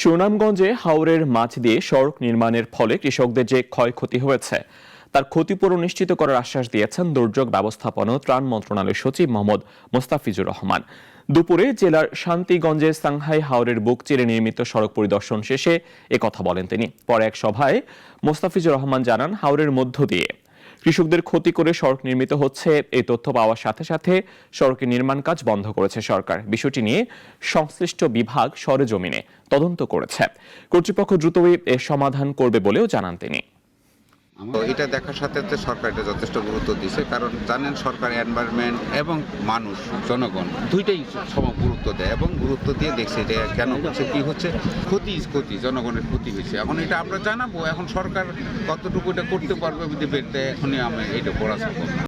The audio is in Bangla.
সুনামগঞ্জে হাওরের মাছ দিয়ে সড়ক নির্মাণের ফলে কৃষকদের যে ক্ষয়ক্ষতি হয়েছে, তার ক্ষতিপূরণ নিশ্চিত করার আশ্বাস দিয়েছেন দুর্যোগ ব্যবস্থাপনা ও ত্রাণ মন্ত্রণালয়ের সচিব মোহাম্মদ মোস্তাফিজুর রহমান। দুপুরে জেলার শান্তিগঞ্জে সাংহাই হাওরের বুক চিরে নির্মিত সড়ক পরিদর্শন শেষে কথা বলেন তিনি। পরে এক সভায় মোস্তাফিজুর রহমান জানান, হাওরের মধ্য দিয়ে কৃষকদের ক্ষতি করে সড়ক নির্মিত হচ্ছে। এই তথ্য পাওয়ার সাথে সাথে সড়কের নির্মাণ কাজ বন্ধ করেছে সরকার। বিষয়টি নিয়ে সংশ্লিষ্ট বিভাগ সরেজমিনে তদন্ত করেছে। কর্তৃপক্ষ দ্রুতই এর সমাধান করবে বলেও জানান তিনি। এটা দেখার সাথে সাথে সরকার এটা যথেষ্ট গুরুত্ব দিছে কারণ জানেন সরকার এনভায়রনমেন্ট এবং মানুষ, জনগণ দুইটাই সম গুরুত্ব দেয় এবং গুরুত্ব দিয়ে দেখছে এটা কেন হচ্ছে, কি হচ্ছে, ক্ষতি ক্ষতি, জনগণের ক্ষতি হয়েছে। এখন এটা আমরা জানাব, এখন সরকার কতটুকু এটা করতে পারবে যদি বেরতে এখনই আমি এটা পড়াশোনা